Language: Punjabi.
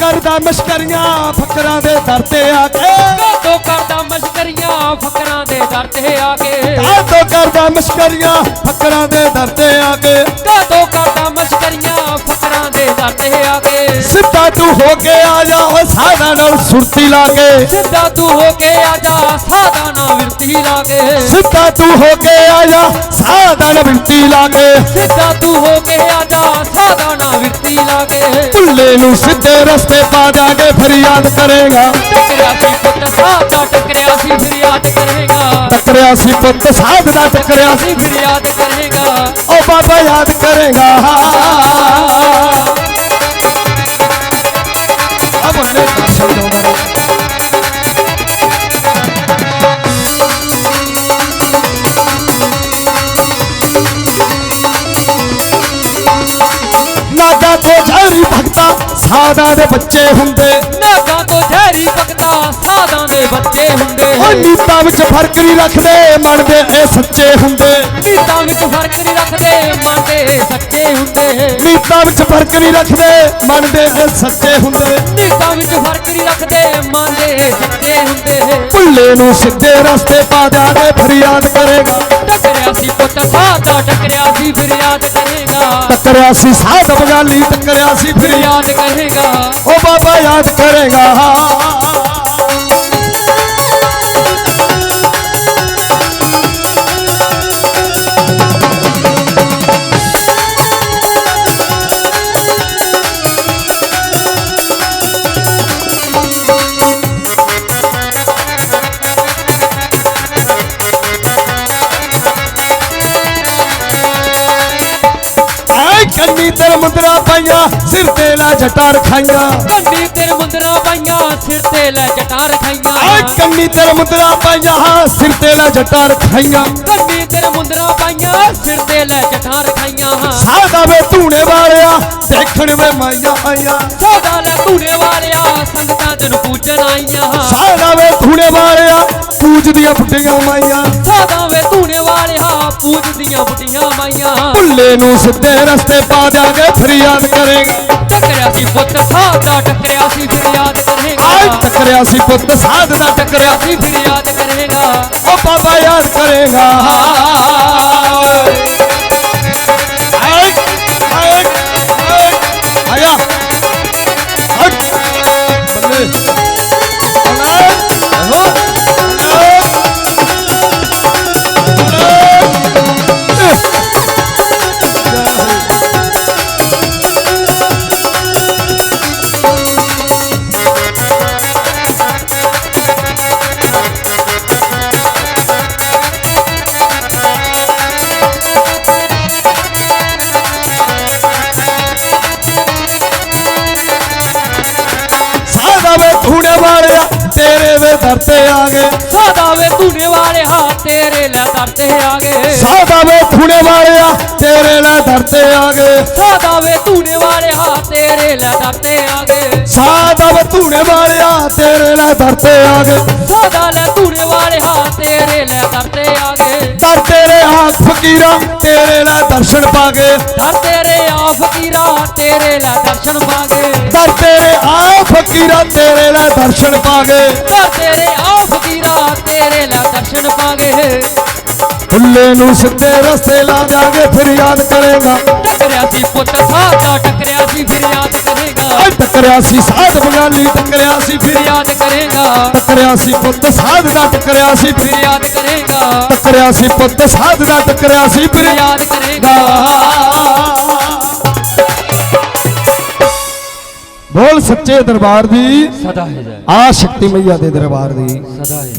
ਕਰਦਾ ਮਸ਼ਕਰੀਆਂ ਫਕਰਾਂ ਦੇ ਦਰ ਤੇ ਆ ਕੇ। ਕਾਤੋਂ ਕਰਦਾ ਮਸ਼ਕਰੀਆਂ ਫਕਰਾਂ ਦੇ ਦਰ ਤੇ ਆ ਕੇ। ਕਾਤੋਂ ਕਰਦਾ ਮਸ਼ਕਰੀਆਂ ਫਕਰਾਂ ਦੇ ਦਰ ਤੇ ਆ ਕੇ। ਕਾਤੋਂ ਕਰਦਾ ਮਸ਼ਕਰੀਆਂ ਫਕਰਾਂ ਦੇ ਦਰ ਤੇ ਆ ਕੇ। ਸਿੱਧਾ ਤੂੰ ਹੋ ਕੇ ਆ ਜਾ ਓ ਸਾਧਾ ਨਾਲ ਸੁਰਤੀ ਲਾ ਕੇ। ਸਿੱਧਾ ਤੂੰ ਹੋ ਕੇ ਆ ਜਾ ਸਾਦਾ ਨਾ ਵਿਰਤੀ ਲਾ ਕੇ। ਸਿੱਧਾ ਤੂੰ ਹੋ ਕੇ ਆ ਜਾ ਸਾਧਾ ਨਾਲ ਬਿੰਤੀ ਲਾ ਕੇ। ਸਿੱਧਾ ਤੂੰ ਹੋ ਕੇ ਆ ਜਾ ਸਾਦਾ ਨਾ ਵਿਰਤੀ ਲਾ ਕੇ ਭੁੱਲੇ ਨੂੰ ਸਿੱਧੇ ਰਸਤੇ ਪਾ ਜਾਗੇ ਫਰਿਆਦ ਕਰੇਗਾ। ਟਕਰਿਆ ਸੀ ਪੁੱਤ ਸਾਦਾ ਟਕਰਿਆ ਸੀ ਫਿਰ ਯਾਦ ਕਰੇਗਾ। ਟੱਕਰਿਆ ਸੀ ਪੁੱਤ ਸਾਧ ਦਾ ਟੱਕਰਿਆ ਸੀ ਸੀ ਫਿਰ ਯਾਦ ਕਰੇਗਾ। ਓ ਬਾਬਾ ਯਾਦ ਕਰੇਗਾ। ਅਬ ਨੇ ਸਾਦਾ ਦੇ ਬੱਚੇ ਹੁੰਦੇ। ਨਾਗਾਂ ਤੋਂ ਜ਼ਹਿਰੀ ਭਗਤਾ ਸਾਦਾਂ ਦੇ ਬੱਚੇ ਹੁੰਦੇ। ਓ ਨੀਤਾਂ ਵਿੱਚ ਫ਼ਰਕ ਨਹੀਂ ਰੱਖਦੇ ਮੰਨਦੇ ਇਹ ਸੱਚੇ ਹੁੰਦੇ। ਨੀਤਾਂ ਵਿੱਚ ਫ਼ਰਕ ਨਹੀਂ ਰੱਖਦੇ ਮੰਨਦੇ ਸੱਚੇ ਹੁੰਦੇ। ਨੀਤਾਂ ਵਿੱਚ ਫ਼ਰਕ ਨਹੀਂ ਰੱਖਦੇ ਮੰਨਦੇ ਇਹ ਸੱਚੇ ਹੁੰਦੇ। ਨੀਤਾਂ ਵਿੱਚ ਫ਼ਰਕ ਨਹੀਂ ਰੱਖਦੇ ਮੰਨਦੇ ਸੱਚੇ ਹੁੰਦੇ। ਭੁੱਲੇ ਨੂੰ ਸਿੱਧੇ ਰਸਤੇ ਪਾ ਜਾਗੇ ਫਰਿਆਦ ਕਰੇਗਾ। ਟਕਰਿਆ ਸੀ ਪੁੱਤ ਸਾਦਾ ਟਕਰਿਆ ਸੀ ਫਿਰ ਯਾਦ ਕਰੇਗਾ। ਟੱਕਰਿਆ ਸੀ ਸਾਧ ਬਗਾਲੀ ਟੱਕਰਿਆ ਸੀ ਫਿਰ ਫਿਰ ਯਾਦ ਕਰੇਗਾ। ਉਹ ਬਾਬਾ ਯਾਦ ਕਰੇਗਾ। ਕੰਨੀ ਤੇ ਮੁੰਦਰਾ ਪਾਈਆਂ ਸਿਰ ਤੇ ਲਾ ਜਟਾ ਰਖਾਈਆਂ ਕੰਨੀ ਤੇ ਮੁੰਦਰਾ ਪਾਈਆਂ ਸਿਰ ਤੇ ਲੈ ਜਟਾਂ ਆਏ ਰਖਾਈਆਂ ਕੰਨੀ ਤੇ ਮੁੰਦਰਾ ਪਾਈਆਂ ਸਿਰ ਤੇ ਲਾ ਜਟਾ ਰਖਾਈਆਂ ਕੰਨੀ ਤੇ ਮੁੰਦਰਾ ਪਾਈਆਂ ਸਿਰ ਤੇ ਲੈ ਜਟਾਂ ਰਖਾਈਆਂ ਸਾਦਾ ਵੇ ਧੂਣੇ ਵਾਲਿਆ ਦੇਖਣ ਵੇ ਮਾਈਆਂ ਆਈਆਂ ਸਾਦਾ ਲੈ ਧੂੜੇ ਵਾਲਿਆ ਸੰਗਤਾਂ ਤੈਨੂੰ ਪੂਜਣ ਆਈਆਂ। ਸਾਦਾ ਵੇ ਧੂਣੇ ਵਾਲਿਆ ਪੂਜਦੀਆਂ ਫੁੱਟੀਆਂ ਮਾਈਆਂ। ਸਾਦਾ ਵੇ ਧੂੜੇ ਵਾਲਿਆ ਪੂਜਦੀਆਂ ਬੁੱਢੀਆਂ ਮਾਈਆਂ। ਭੁੱਲੇ ਨੂੰ ਸਿੱਧੇ ਰਸਤੇ ਪਾ ਜਾਗੇ ਫਰਿਆਦ ਕਰੇਗਾ। ਟਕਰਿਆ ਸੀ ਪੁੱਤ ਸਾਦਾ ਟਕਰਿਆ ਸੀ ਫਿਰ ਯਾਦ ਆਏ ਕਰੇਗਾ ਟੱਕਰਿਆ ਸੀ ਪੁੱਤ ਸਾਧ ਦਾ ਟੱਕਰਿਆ ਸੀ ਫਿਰ ਯਾਦ ਕਰੇਗਾ। ਉਹ ਬਾਬਾ ਯਾਦ ਕਰੇਗਾ। ਵਾਲਿਆ ਤੇਰੇ ਵੇ ਦਰ ਤੇ ਆ ਗਏ ਸਾਦਾ ਵੇ ਧੂੜੇ ਵਾਲਿਆ ਤੇਰੇ ਲੈ ਦਰ ਤੇ ਆ ਗਏ ਸਾਦਾ ਵੇ ਧੂਣੇ ਵਾਲਿਆ ਤੇਰੇ ਲੈ ਦਰ ਤੇ ਆ ਗਏ ਸਾਦਾ ਵੇ ਧੂੜੇ ਵਾਲਿਆ ਤੇਰੇ ਲੈ ਦਰ ਤੇ ਆ ਗਏ ਸਾਦਾ ਵੇ ਧੂਣੇ ਵਾਲਿਆ ਤੇਰੇ ਲੈ ਦਰ ਤੇ ਆ ਗਏ ਸਾਦਾ ਲੈ ਧੂੜੇ ਵਾਲਿਆ ਤੇਰੇ ਲੈ ਦਰ ਤੇ ਆ ਗਏ ਦਰ ਤੇਰੇ ਆ ਫਕੀਰਾਂ ਤੇਰੇ ਲੈ ਦਰਸ਼ਨ ਪਾ ਗਏ ਦਰ ਤੇਰੇ ਆ ਫਕੀਰਾ ਤੇਰੇ ਲੈ ਦਰਸ਼ਨ ਪਾ ਗਏ। ਦਰ ਤੇਰੇ ਆ ਫਕੀਰਾਂ ਤੇਰੇ ਲੈ ਦਰਸ਼ਨ ਪਾ ਗਏ। ਦਰ ਤੇਰੇ ਆ ਫਕੀਰਾ ਤੇਰੇ ਲੈ ਦਰਸ਼ਨ ਪਾ ਗਏ ਫੁੱਲੇ ਨੂੰ ਸਿੱਧੇ ਰਸਤੇ ਲਾ ਜਾਗੇ ਫਿਰ ਯਾਦ ਕਰੇਗਾ। ਟਕਰਿਆ ਸੀ ਪੁੱਤ ਸਾਦਾ ਟਕਰਿਆ ਸੀ ਫਿਰ ਯਾਦ ਕਰੇਗਾ। ਓਏ ਟੱਕਰਿਆ ਸੀ ਸਾਧ ਬਗਾਲੀ ਟੱਕਰਿਆ ਸੀ ਫਿਰ ਯਾਦ ਕਰੇਗਾ। ਟੱਕਰਿਆ ਸੀ ਪੁੱਤ ਸਾਧ ਦਾ ਟੱਕਰਿਆ ਸੀ ਫਿਰ ਯਾਦ ਕਰੇਗਾ। ਟੱਕਰਿਆ ਸੀ ਪੁੱਤ ਸਾਧ ਦਾ ਟੱਕਰਿਆ ਸੀ ਫਿਰ ਯਾਦ ਕਰੇਗਾ। ਸੱਚੇ ਦਰਬਾਰ ਦੀ ਸਦਾ ਹੈ ਆ ਸ਼ਕਤੀ ਮਈਆ ਦੇ ਦਰਬਾਰ ਦੀ। ਸਦਾ ਹੈ